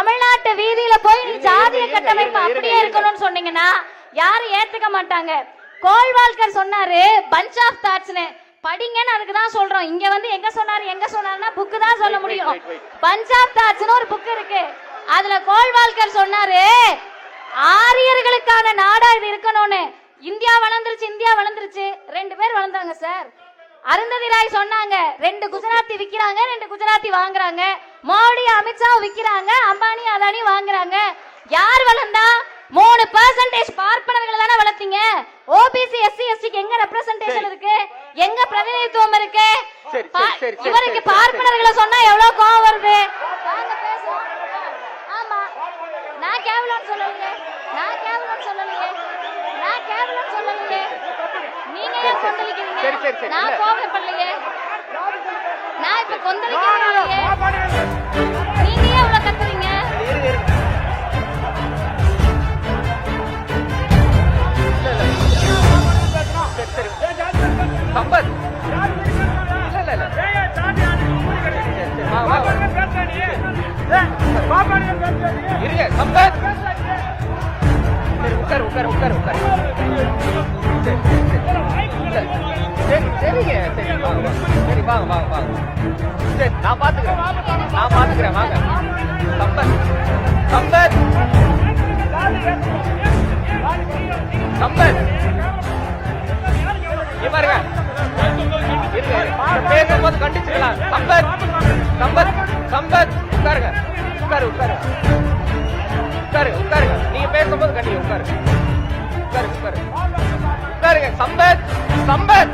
தமிழ்நாட்டு வீதியில போய் நீ ஜாதிய கட்டமைப்பு அப்படியே. இருக்கணும்னு சொன்னீங்கன்னா யாரும் ஏத்துக்க மாட்டாங்க. கோல்வால்கர் சொன்னாரு பஞ்ச் ஆஃப் தாட்ஸ்னு படிங்கன்னு அதுக்கு தான் சொல்றோம். இங்க வந்து எங்க சொன்னாரு எங்க சொன்னாருன்னா புக்கு தான் சொல்ல முடியும். பஞ்ச் ஆஃப் தாட்ஸ்னு ஒரு புக் இருக்கு. அதுல கோல்வால்கர் சொன்னாரு ஆரியர்களுக்கான நாடா இது இருக்கணும்னு. இந்தியா வளர்ந்துருச்சு இந்தியா வளர்ந்துருச்சு. ரெண்டு பேர் வளர்ந்தாங்க சார். அருந்ததி ராய் சொன்னாங்க ரெண்டு குஜராத்தி விக்கிறாங்க ரெண்டு குஜராத்தி வாங்குறாங்க. மோடி அமித்ஷா விக்கிறாங்க அம்பானி அதானி வாங்குறாங்க. யார் வளர்ந்தா? மூணு பர்சன்டேஜ் பார்ப்பனர்களை தானே வளர்த்தீங்க? ஓபிசி எஸ்சி எஸ்டிக்கு எங்க ரெப்ரசன்டேஷன் இருக்கு? எங்க பிரதிநிதித்துவம் இருக்கு? இவருக்கு. பார்ப்பனர்களை சொன்னா எவ்வளவு கோவம் வருது. ஆமா. நான் கேவலம் சொல்லலையே நான் கேவலம் சொல்லலையே நான் கேவலம் சொல்லலையே நீங்க ஏன் கொந்தளிக்கிறீங்க? நான் இல்ல. கோபப்படலையே உட்கார் உட்கார் உட்கார் உட்கார் சரிங்க சரி வாங்க வாங்க சரி வாங்க வாங்க வாங்க சரி நான் பாத்துக்கிறேன் நான் பாத்துக்கிறேன் வாங்க சம்பத் சம்பத் சம்பத் பாருங்க பேசும்போது கண்டிச்சுக்கலாம் சம்பத் சம்பத் சம்பத் உட்காருங்க உட்காரு உட்காரு உட்காரு உட்காருங்க நீங்க பேசும்போது கண்டி உட்காரு உட்காரு உட்காரு உட்காருங்க சம்பத் சம்பத்.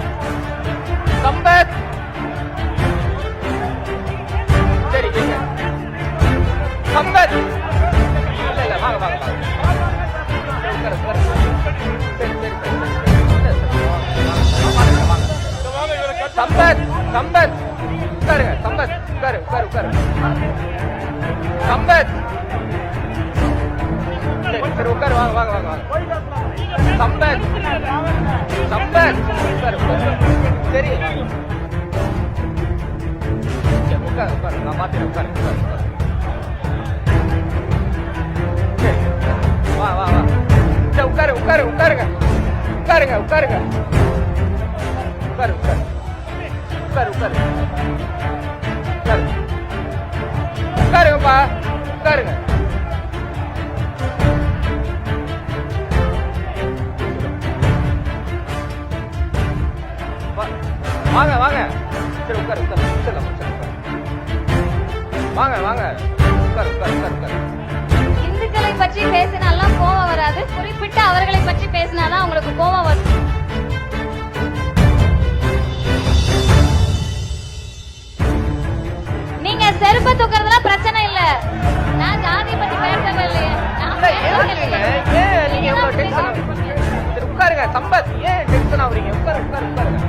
சம்பத் சம்பத். உட்காருங்க சம்பத். உட்காரு உட்காரு உட்காரு. சம்பத். சரி சரி உட்காரு வாங்க வாங்க வாங்க வாங்க. சம்பத். சம்பத். உட்காரு சரி. உட்காரு உட்காரு. நான் மாத்திரேன் உட்காரு உட்காரு வா வா வா. உட்காரு உட்காரு உட்காருங்க. உட்காருங்க உட்காருங்க. உட்காரு உட்காரு. உட்காரு உட்காரு. உட்காரு. உட்காருங்கப்பா உட்காருங்க. வாங்க வாங்க. சரி உட்காரு உட்காரு. உட்காரு வாங்க வாங்க. உட்காரு உட்காரு உட்காரு உட்காரு நான் ஏன் இல்லையே. நீங்க ஏன் நீங்க டென்ஷன் ஆகுறீங்க உட்காருங்க சம்பத் ஏன் டென்ஷன் ஆகுறீங்க உட்காரு உட்காரு உட்காருங்க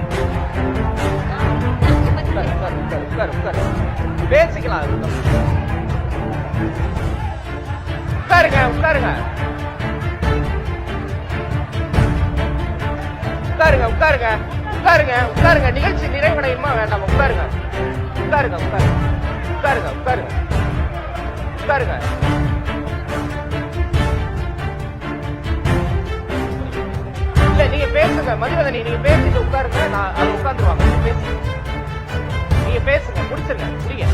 உட்காரு உட்காரு உட்காரு உட்காரு உட்காரு பேசிக்கலாம் அது உட்காருங்க உட்காருங்க உட்காருங்க உட்காருங்க உட்காருங்க உட்காருங்க நிகழ்ச்சி நிறைவடையுமா வேண்டாம் உட்காருங்க உட்காருங்க உட்காருங்க உட்காருங்க உட்காருங்க உட்காருங்க நீங்க பேசுங்க. மதிவதனி நீங்க பேசிட்டு உட்காருங்க. நான் அது உட்காந்துருவாங்க. நீங்க பேசுங்க. நீங்க பேசுங்க. முடிச்சிருங்க. முடிங்க.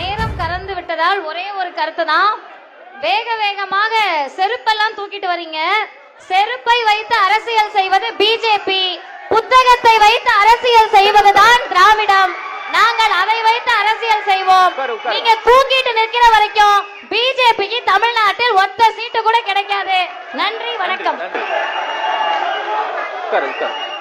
நேரம் கறந்து விட்டதால் ஒரே ஒரு கருத்து தான். வேக வேகமாக செருப்பெல்லாம் தூக்கிட்டு வரீங்க. செருப்பை வைத்து அரசியல் செய்வது பிஜேபி புத்தகத்தை வைத்து அரசியல் செய்வதுதான் திராவிடம். நாங்கள் அதை வைத்து அரசியல் செய்வோம். நீங்க தூக்கிட்டு நிற்கிற வரைக்கும் பிஜேபிக்கு தமிழ்நாட்டில் கூட கிடைக்காது. நன்றி வணக்கம். நன்றி. உட்காரு.